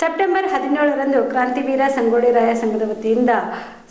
September ಹದಿನೇಳರಂದು ಕ್ರಾಂತಿವೀರ ಸಂಗೊಳ್ಳಿ ರಾಯ ಸಂಘದ ವತಿಯಿಂದ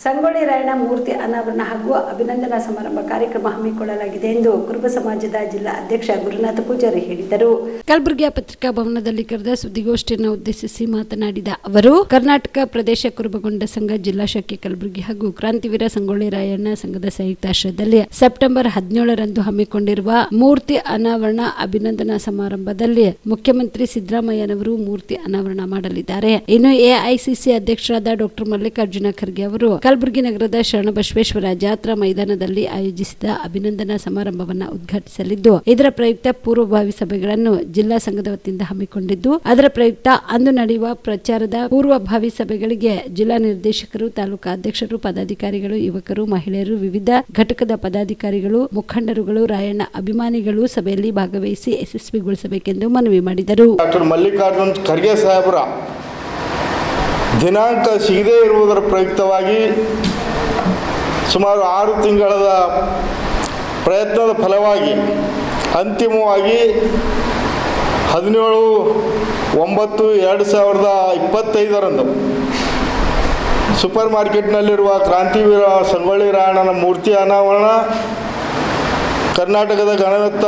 ಸಂಗೊಳ್ಳಿ ರಾಯಣ್ಣ ಮೂರ್ತಿ ಅನಾವರಣ ಹಾಗೂ ಅಭಿನಂದನಾ ಸಮಾರಂಭ ಕಾರ್ಯಕ್ರಮ ಹಮ್ಮಿಕೊಳ್ಳಲಾಗಿದೆ ಎಂದು ಕುರುಬ ಸಮಾಜದ ಜಿಲ್ಲಾ ಅಧ್ಯಕ್ಷ ಗುರುನಾಥ ಪೂಜಾರಿ ಹೇಳಿದರು. ಕಲಬುರಗಿಯ ಪತ್ರಿಕಾ ಭವನದಲ್ಲಿ ಕರೆದ ಸುದ್ದಿಗೋಷ್ಠಿಯನ್ನು ಉದ್ದೇಶಿಸಿ ಮಾತನಾಡಿದ ಅವರು, ಕರ್ನಾಟಕ ಪ್ರದೇಶ ಕುರುಬಗೊಂಡ ಸಂಘ ಜಿಲ್ಲಾ ಶಾಖೆ ಕಲಬುರಗಿ ಹಾಗೂ ಕ್ರಾಂತಿವೀರ ಸಂಗೊಳ್ಳಿ ರಾಯಣ್ಣ ಸಂಘದ ಸಂಯುಕ್ತಾಶ್ರಯದಲ್ಲಿ ಸೆಪ್ಟೆಂಬರ್ ಹದಿನೇಳರಂದು ಹಮ್ಮಿಕೊಂಡಿರುವ ಮೂರ್ತಿ ಅನಾವರಣ ಅಭಿನಂದನಾ ಸಮಾರಂಭದಲ್ಲಿ ಮುಖ್ಯಮಂತ್ರಿ ಸಿದ್ದರಾಮಯ್ಯನವರು ಮೂರ್ತಿ ಅನಾವರಣ ಮಾಡಲಿದ್ದಾರೆ. ಇನ್ನು ಎಐಸಿಸಿ ಅಧ್ಯಕ್ಷರಾದ ಡಾಕ್ಟರ್ ಮಲ್ಲಿಕಾರ್ಜುನ ಖರ್ಗೆ ಅವರು ಕಲಬುರಗಿ ನಗರದ ಶರಣಬಸವೇಶ್ವರ ಜಾತ್ರಾ ಮೈದಾನದಲ್ಲಿ ಆಯೋಜಿಸಿದ ಅಭಿನಂದನಾ ಸಮಾರಂಭವನ್ನು ಉದ್ಘಾಟಿಸಲಿದ್ದು, ಇದರ ಪ್ರಯುಕ್ತ ಪೂರ್ವಭಾವಿ ಸಭೆಗಳನ್ನು ಜಿಲ್ಲಾ ಸಂಘದ ವತಿಯಿಂದ ಹಮ್ಮಿಕೊಂಡಿದ್ದು, ಅದರ ಪ್ರಯುಕ್ತ ಅಂದು ನಡೆಯುವ ಪ್ರಚಾರದ ಪೂರ್ವಭಾವಿ ಸಭೆಗಳಿಗೆ ಜಿಲ್ಲಾ ನಿರ್ದೇಶಕರು, ತಾಲೂಕಾ ಅಧ್ಯಕ್ಷರು, ಪದಾಧಿಕಾರಿಗಳು, ಯುವಕರು, ಮಹಿಳೆಯರು, ವಿವಿಧ ಘಟಕದ ಪದಾಧಿಕಾರಿಗಳು, ಮುಖಂಡರುಗಳು, ರಾಯಣ್ಣ ಅಭಿಮಾನಿಗಳು ಸಭೆಯಲ್ಲಿ ಭಾಗವಹಿಸಿ ಯಶಸ್ವಿಗೊಳಿಸಬೇಕೆಂದು ಮನವಿ ಮಾಡಿದರು. ಡಾಕ್ಟರ್ ಮಲ್ಲಿಕಾರ್ಜುನ್ ಖರ್ಗೆ ಸಾಹೇಬರ ದಿನಾಂಕ ಸಿಗದೇ ಇರುವುದರ ಪ್ರಯುಕ್ತವಾಗಿ ಸುಮಾರು ಆರು ತಿಂಗಳ ಪ್ರಯತ್ನದ ಫಲವಾಗಿ ಅಂತಿಮವಾಗಿ ಹದಿನೇಳು ಒಂಬತ್ತು ಎರಡು ಸಾವಿರದ ಇಪ್ಪತ್ತೈದರಂದು ಸೂಪರ್ ಮಾರ್ಕೆಟ್ನಲ್ಲಿರುವ ಕ್ರಾಂತಿವೀರ ಸಂಗೊಳ್ಳಿ ರಾಯಣ್ಣನ ಮೂರ್ತಿ ಅನಾವರಣ, ಕರ್ನಾಟಕದ ಗಣವತ್ತ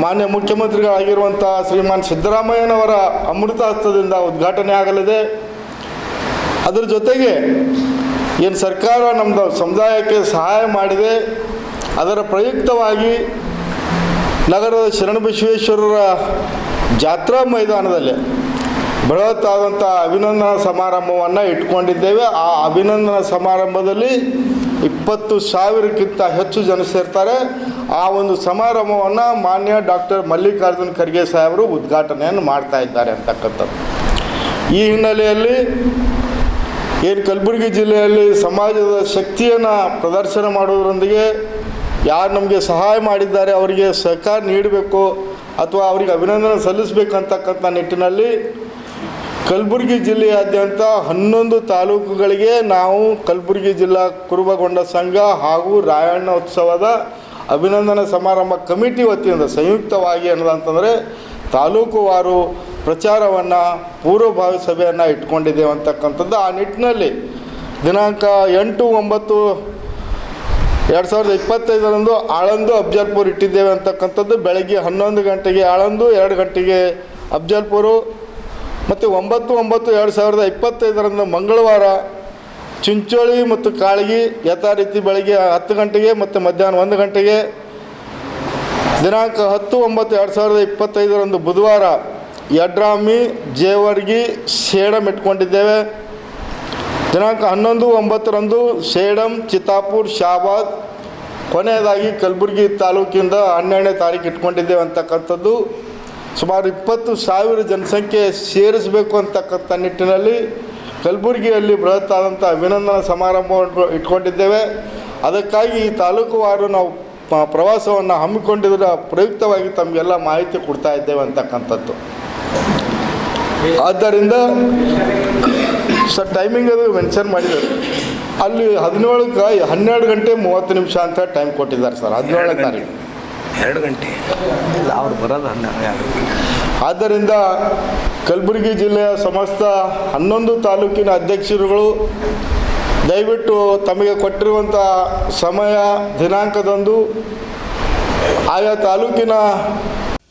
ಮಾನ್ಯ ಮುಖ್ಯಮಂತ್ರಿಗಳಾಗಿರುವಂಥ ಶ್ರೀಮಾನ್ ಸಿದ್ದರಾಮಯ್ಯನವರ ಅಮೃತ ಹಸ್ತದಿಂದ ಉದ್ಘಾಟನೆ ಆಗಲಿದೆ ಅದರ ಜೊತೆಗೆ ಏನು ಸರ್ಕಾರ ನಮ್ಮದು ಸಮುದಾಯಕ್ಕೆ ಸಹಾಯ ಮಾಡಿದೆ, ಅದರ ಪ್ರಯುಕ್ತವಾಗಿ ನಗರದ ಶರಣಬಸವೇಶ್ವರರ ಜಾತ್ರಾ ಮೈದಾನದಲ್ಲಿ ಬೃಹತ್ತಾದಂಥ ಅಭಿನಂದನಾ ಸಮಾರಂಭವನ್ನು ಇಟ್ಕೊಂಡಿದ್ದೇವೆ. ಆ ಅಭಿನಂದನಾ ಸಮಾರಂಭದಲ್ಲಿ ಇಪ್ಪತ್ತು ಸಾವಿರಕ್ಕಿಂತ ಹೆಚ್ಚು ಜನ ಸೇರ್ತಾರೆ. ಆ ಒಂದು ಸಮಾರಂಭವನ್ನು ಮಾನ್ಯ ಡಾಕ್ಟರ್ ಮಲ್ಲಿಕಾರ್ಜುನ್ ಖರ್ಗೆ ಸಾಹೇಬರು ಉದ್ಘಾಟನೆಯನ್ನು ಮಾಡ್ತಾ ಇದ್ದಾರೆ ಅಂತಕ್ಕಂಥದ್ದು. ಈ ಹಿನ್ನೆಲೆಯಲ್ಲಿ ಏನು ಕಲಬುರಗಿ ಜಿಲ್ಲೆಯಲ್ಲಿ ಸಮಾಜದ ಶಕ್ತಿಯನ್ನು ಪ್ರದರ್ಶನ ಮಾಡೋದ್ರೊಂದಿಗೆ ಯಾರು ನಮಗೆ ಸಹಾಯ ಮಾಡಿದ್ದಾರೆ, ಅವರಿಗೆ ಸಹಕಾರ ನೀಡಬೇಕು ಅಥವಾ ಅವರಿಗೆ ಅಭಿನಂದನೆ ಸಲ್ಲಿಸಬೇಕು ಅಂತಕ್ಕಂಥ ನಿಟ್ಟಿನಲ್ಲಿ ಕಲಬುರಗಿ ಜಿಲ್ಲೆಯಾದ್ಯಂತ ಹನ್ನೊಂದು ತಾಲೂಕುಗಳಿಗೆ ನಾವು ಕಲಬುರಗಿ ಜಿಲ್ಲಾ ಕುರುಬಗೊಂಡ ಸಂಘ ಹಾಗೂ ರಾಯಣ್ಣ ಉತ್ಸವದ ಅಭಿನಂದನಾ ಸಮಾರಂಭ ಕಮಿಟಿ ವತಿಯಿಂದ ಸಂಯುಕ್ತವಾಗಿ ಅನ್ನೋದಂತಂದರೆ ತಾಲೂಕುವಾರು ಪ್ರಚಾರವನ್ನು ಪೂರ್ವಭಾವಿ ಸಭೆಯನ್ನು ಇಟ್ಕೊಂಡಿದ್ದೇವೆ ಅಂತಕ್ಕಂಥದ್ದು. ಆ ನಿಟ್ಟಿನಲ್ಲಿ ದಿನಾಂಕ ಎಂಟು ಒಂಬತ್ತು ಎರಡು ಸಾವಿರದ ಇಪ್ಪತ್ತೈದರಂದು ಆಳಂದು ಅಫ್ಜಲ್ಪುರ್ ಇಟ್ಟಿದ್ದೇವೆ ಅಂತಕ್ಕಂಥದ್ದು. ಬೆಳಗ್ಗೆ ಹನ್ನೊಂದು ಗಂಟೆಗೆ ಆಳಂದು, ಎರಡು ಗಂಟೆಗೆ ಅಫ್ಜಲ್ಪುರು ಮತ್ತು ಒಂಬತ್ತು ಒಂಬತ್ತು ಎರಡು ಸಾವಿರದ ಇಪ್ಪತ್ತೈದರಂದು ಮಂಗಳವಾರ ಚಿಂಚೋಳಿ ಮತ್ತು ಕಾಳಗಿ ಯಥಾ ರೀತಿ ಬೆಳಗ್ಗೆ ಹತ್ತು ಗಂಟೆಗೆ ಮತ್ತು ಮಧ್ಯಾಹ್ನ ಒಂದು ಗಂಟೆಗೆ ದಿನಾಂಕ ಹತ್ತು ಒಂಬತ್ತು ಎರಡು ಸಾವಿರದ ಇಪ್ಪತ್ತೈದರಂದು ಬುಧವಾರ ಯಡ್ರಾಮಿ, ಜೇವರ್ಗಿ, ಸೇಡಂ ಇಟ್ಕೊಂಡಿದ್ದೇವೆ. ದಿನಾಂಕ ಹನ್ನೊಂದು, ಒಂಬತ್ತರಂದು ಸೇಡಂ, ಚಿತ್ತಾಪುರ್, ಶಾಬಾದ್. ಕೊನೆಯದಾಗಿ ಕಲಬುರಗಿ ತಾಲೂಕಿಂದ ಹನ್ನೆರಡನೇ ತಾರೀಕು ಇಟ್ಕೊಂಡಿದ್ದೇವೆ ಅಂತಕ್ಕಂಥದ್ದು. ಸುಮಾರು ಇಪ್ಪತ್ತು ಸಾವಿರ ಜನಸಂಖ್ಯೆ ಸೇರಿಸಬೇಕು ಅಂತಕ್ಕಂಥ ನಿಟ್ಟಿನಲ್ಲಿ ಕಲಬುರಗಿಯಲ್ಲಿ ಆದಂಥ ಅಭಿನಂದನಾ ಸಮಾರಂಭವನ್ನು ಇಟ್ಕೊಂಡಿದ್ದೇವೆ. ಅದಕ್ಕಾಗಿ ಈ ತಾಲೂಕುವಾರು ನಾವು ಪ್ರವಾಸವನ್ನು ಹಮ್ಮಿಕೊಂಡಿದ್ದರ ಪ್ರಯುಕ್ತವಾಗಿ ತಮಗೆಲ್ಲ ಮಾಹಿತಿ ಕೊಡ್ತಾ ಇದ್ದೇವೆ ಅಂತಕ್ಕಂಥದ್ದು. ಆದ್ದರಿಂದ ಸರ್ ಟೈಮಿಂಗ್ ಅದು ಮೆನ್ಷನ್ ಮಾಡಿದ್ದಾರೆ. ಅಲ್ಲಿ ಹದಿನೇಳಕ್ಕೆ ಹನ್ನೆರಡು ಗಂಟೆ ಮೂವತ್ತು ನಿಮಿಷ ಅಂತ ಟೈಮ್ ಕೊಟ್ಟಿದ್ದಾರೆ ಸರ್ ಹದಿನೇಳನೇ ತಾರೀಕು. ಎರಡು ಗಂಟೆ. ಇಲ್ಲ ಅವ್ರು ಬರೋದು ಹನ್ನೆರಡು. ಆದ್ದರಿಂದ ಕಲಬುರಗಿ ಜಿಲ್ಲೆಯ ಸಮಸ್ತ ಹನ್ನೊಂದು ತಾಲೂಕಿನ ಅಧ್ಯಕ್ಷರುಗಳು ದಯವಿಟ್ಟು ತಮಗೆ ಕೊಟ್ಟಿರುವಂಥ ಸಮಯ ದಿನಾಂಕದಂದು ಆಯಾ ತಾಲೂಕಿನ